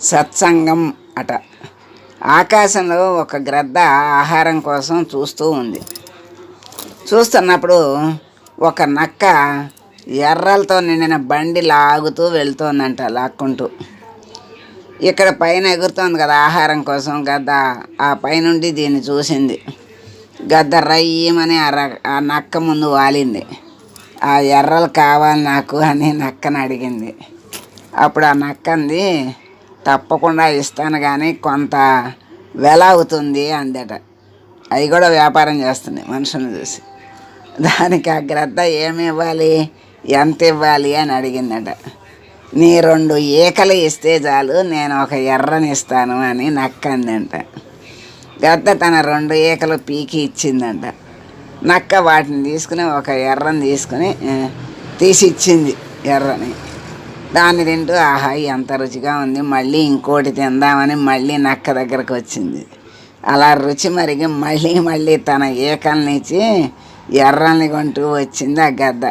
సత్సంగం అట. ఆకాశంలో ఒక గ్రద్ద ఆహారం కోసం చూస్తూ ఉంది. చూస్తున్నప్పుడు ఒక నక్క ఎర్రలతో నిండిన బండి లాగుతూ వెళ్తోందంట లాక్కుంటూ. ఇక్కడ పైన ఎగురుతోంది కదా ఆహారం కోసం గద్ద. ఆ పైనుండి దీన్ని చూసింది. గద్ద రయ్యమని ఆ ర- ఆ నక్క ముందు వాలింది. ఆ ఎర్రలు కావాలి నాకు అని నక్కని అడిగింది. అప్పుడు ఆ నక్కంది తప్పకుండా ఇస్తాను కానీ కొంత వెల అవుతుంది అందట. అవి కూడా వ్యాపారం చేస్తుంది మనుషులను చూసి. దానికి ఆ గ్రద్ద ఏమి ఇవ్వాలి? ఎంత ఇవ్వాలి అని అడిగిందట. నీ రెండు ఈకలు ఇస్తే చాలు నేను ఒక ఎర్రని ఇస్తాను అని నక్క అందంట గద్ద తన రెండు ఈకలు పీకి ఇచ్చిందంట. నక్క వాటిని తీసుకుని ఒక ఎర్రని తీసుకుని తీసి ఇచ్చింది ఎర్రని. దాన్ని తింటూ ఆహా ఎంత రుచిగా ఉంది మళ్ళీ ఇంకోటి తిందామని మళ్ళీ నక్క దగ్గరకు వచ్చింది. అలా రుచి మరిగి మళ్ళీ మళ్ళీ తన ఏకల్నిచ్చి ఎర్రల్ని ఎర్రని కొంటూ వచ్చింది ఆ గద్ద.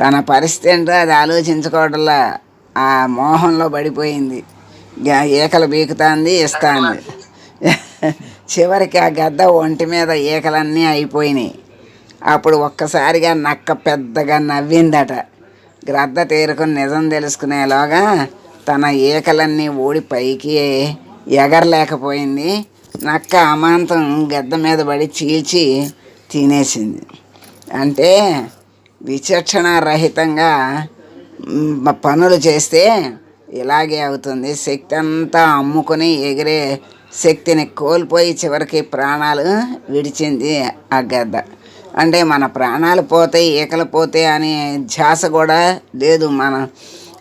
తన పరిస్థితి ఏంటో అది ఆలోచించుకోవడంలో ఆ మోహంలో పడిపోయింది. గ- ఈకలు బీకుతాంది ఇస్తాంది. చివరికి ఆ గద్ద ఒంటి మీద ఈకలన్నీ అయిపోయినాయి. అప్పుడు ఒక్కసారిగా నక్క పెద్దగా నవ్విందట. గ్రద్ద తేరుకుని నిజం తెలుసుకునేలోగా తన ఈకలన్నీ ఊడి పైకి ఎగరలేకపోయింది. నక్క అమాంతం గద్ద మీద పడి చీల్చి తినేసింది. అంటే విచక్షణ రహితంగా పనులు చేస్తే ఇలాగే అవుతుంది. శక్తి అంతా అమ్ముకుని ఎగిరే శక్తిని కోల్పోయి చివరికి ప్రాణాలు విడిచింది ఆ గద్ద. అంటే మన ప్రాణాలు పోతాయి ఈకలు పోతాయి అనే ధ్యాస కూడా లేదు. మనం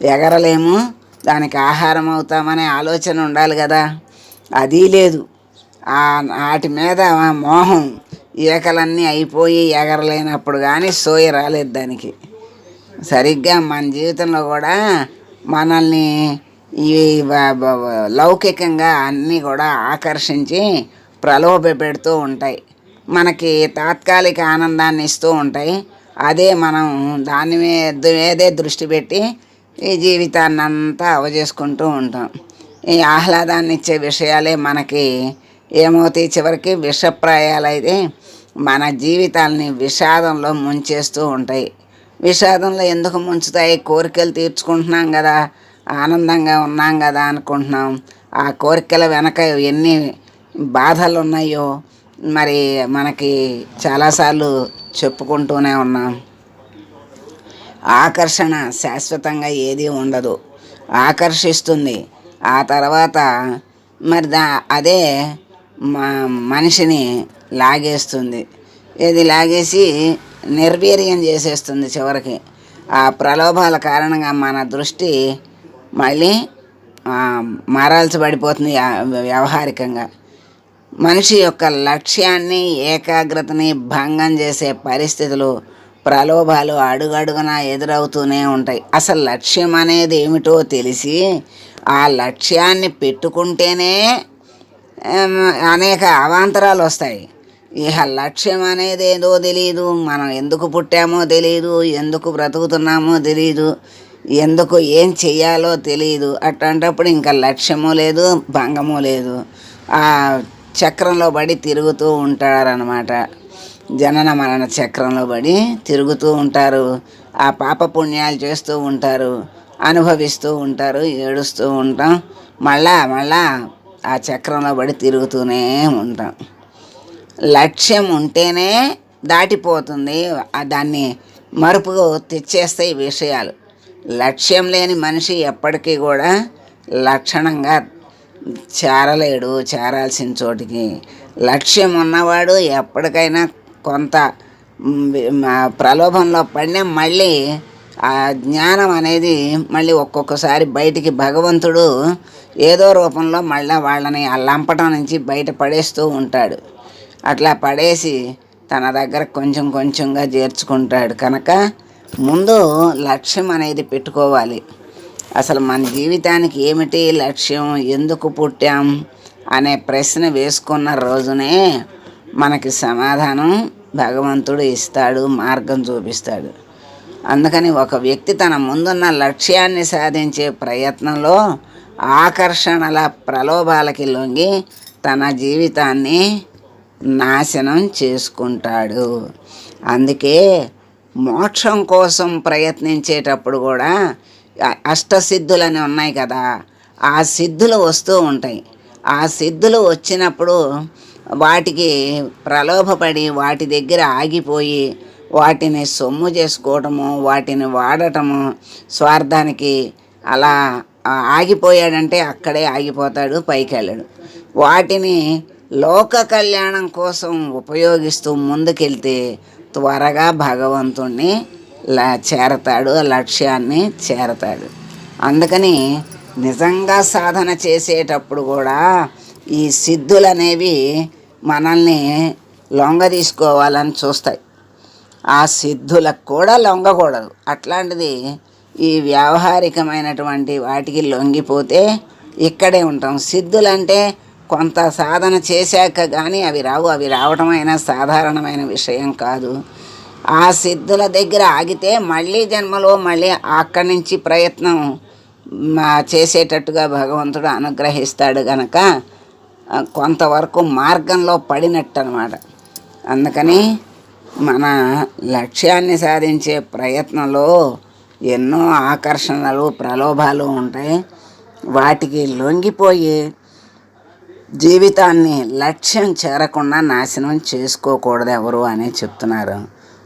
ఎగరలేము. దానికి ఆహారం అవుతామనే ఆలోచన ఉండాలి కదా. అది లేదు. వాటి మీద మోహం ఈకలన్నీ అయిపోయి ఎగరలేనప్పుడు కానీ సోయ రాలేదు దానికి. సరిగ్గా మన జీవితంలో కూడా మనల్ని ఈ లౌకికంగా అన్నీ కూడా ఆకర్షించి ప్రలోభ పెడుతూ ఉంటాయి. మనకి తాత్కాలిక ఆనందాన్ని ఇస్తూ ఉంటాయి. అదే మనం దాని మీద మీదే దృష్టి పెట్టి ఈ జీవితాన్ని అంతా అవజేసుకుంటూ ఉంటాం. ఈ ఆహ్లాదాన్ని ఇచ్చే విషయాలే మనకి ఏమవుతాయి? చివరికి విషప్రాయాలైతే మన జీవితాల్ని విషాదంలో ముంచేస్తూ ఉంటాయి. విషాదంలో ఎందుకు ముంచుతాయి? కోరికలు తీర్చుకుంటున్నాం కదా ఆనందంగా ఉన్నాం కదా అనుకుంటున్నాం. ఆ కోరికల వెనక ఎన్ని బాధలు ఉన్నాయో మరి మనకి చాలాసార్లు చెప్పుకుంటూనే ఉన్నాం. ఆకర్షణ శాశ్వతంగా ఏది ఉండదు. ఆకర్షిస్తుంది. ఆ తర్వాత మరి దా అదే మా మనిషిని లాగేస్తుంది. ఇది లాగేసి నిర్వీర్యం చేసేస్తుంది చివరికి. ఆ ప్రలోభాల కారణంగా మన దృష్టి మళ్ళీ ఆ, మారాల్సి పడిపోతుంది వ్యవహారికంగా. మనిషి యొక్క లక్ష్యాన్ని ఏకాగ్రతని భంగం చేసే పరిస్థితులు ప్రలోభాలు అడుగడుగునా ఎదురవుతూనే ఉంటాయి. అసలు లక్ష్యం అనేది ఏమిటో తెలిసి ఆ లక్ష్యాన్ని పెట్టుకుంటేనే అనేక అవాంతరాలు వస్తాయి. ఇక లక్ష్యం అనేది ఏదో తెలియదు మనం ఎందుకు పుట్టామో తెలియదు ఎందుకు బ్రతుకుతున్నామో తెలియదు ఎందుకు ఏం చెయ్యాలో తెలియదు అట్లాంటప్పుడు ఇంకా లక్ష్యము లేదు భంగము లేదు. చక్రంలో పడి తిరుగుతూ ఉంటారనమాట జనన మరణ చక్రంలో పడి తిరుగుతూ ఉంటారు. ఆ పాప పుణ్యాలు చేస్తూ ఉంటారు. అనుభవిస్తూ ఉంటారు. ఏడుస్తూ ఉంటాం. మళ్ళా మళ్ళా ఆ చక్రంలో పడి తిరుగుతూనే ఉంటాం. లక్ష్యం ఉంటేనే దాటిపోతుంది. దాన్ని మరుపు తెచ్చేస్తాయి విషయాలు. లక్ష్యం లేని మనిషి ఎప్పటికీ కూడా లక్షణంగా చేరలేడు చేరాల్సిన చోటికి. లక్ష్యం ఉన్నవాడు ఎప్పటికైనా కొంత ప్రలోభంలో పడినా మళ్ళీ ఆ జ్ఞానం అనేది మళ్ళీ ఒక్కొక్కసారి బయటికి భగవంతుడు ఏదో రూపంలో మళ్ళీ వాళ్ళని ఆ లంపటం నుంచి బయట పడేస్తూ ఉంటాడు. అట్లా పడేసి తన దగ్గర కొంచెం కొంచెంగా చేర్చుకుంటాడు. కనుక ముందు లక్ష్యం అనేది పెట్టుకోవాలి. అసలు మన జీవితానికి ఏమిటి లక్ష్యం? ఎందుకు పుట్టాం? అనే ప్రశ్న వేసుకున్న రోజునే మనకి సమాధానం భగవంతుడు ఇస్తాడు మార్గం చూపిస్తాడు. అందుకని ఒక వ్యక్తి తన ముందున్న లక్ష్యాన్ని సాధించే ప్రయత్నంలో ఆకర్షణల ప్రలోభాలకి లొంగి తన జీవితాన్ని నాశనం చేసుకుంటాడు. అందుకే మోక్షం కోసం ప్రయత్నించేటప్పుడు కూడా అష్టసిద్ధులు అని ఉన్నాయి కదా ఆ సిద్ధులు వస్తూ ఉంటాయి. ఆ సిద్ధులు వచ్చినప్పుడు వాటికి ప్రలోభపడి వాటి దగ్గర ఆగిపోయి వాటిని సొమ్ము చేసుకోవటము వాటిని వాడటము స్వార్థానికి అలా ఆగిపోయాడంటే అక్కడే ఆగిపోతాడు పైకి వెళ్ళడు వాటిని లోక కళ్యాణం కోసం ఉపయోగిస్తూ ముందుకెళ్తే త్వరగా భగవంతుణ్ణి చేరతాడు ఆ లక్ష్యాన్ని చేరతాడు. అందుకని నిజంగా సాధన చేసేటప్పుడు కూడా ఈ సిద్ధులు అనేవి మనల్ని లొంగ తీసుకోవాలని చూస్తాయి. ఆ సిద్ధులకు కూడా లొంగకూడదు. అట్లాంటిది ఈ వ్యావహారికమైనటువంటి వాటికి లొంగిపోతే ఇక్కడే ఉంటాం. సిద్ధులంటే కొంత సాధన చేశాక కానీ అవి రావు. అవి రావటమైన అయినా సాధారణమైన విషయం కాదు. ఆ సిద్ధుల దగ్గర ఆగితే మళ్ళీ జన్మలో మళ్ళీ అక్కడి నుంచి ప్రయత్నం మా చేసేటట్టుగా భగవంతుడు అనుగ్రహిస్తాడు గనక కొంతవరకు మార్గంలో పడినట్టు అనమాట అందుకని మన లక్ష్యాన్ని సాధించే ప్రయత్నంలో ఎన్నో ఆకర్షణలు ప్రలోభాలు ఉంటాయి. వాటికి లొంగిపోయి జీవితాన్ని లక్ష్యం చేరకుండా నాశనం చేసుకోకూడదు ఎవరు అని చెప్తున్నారు.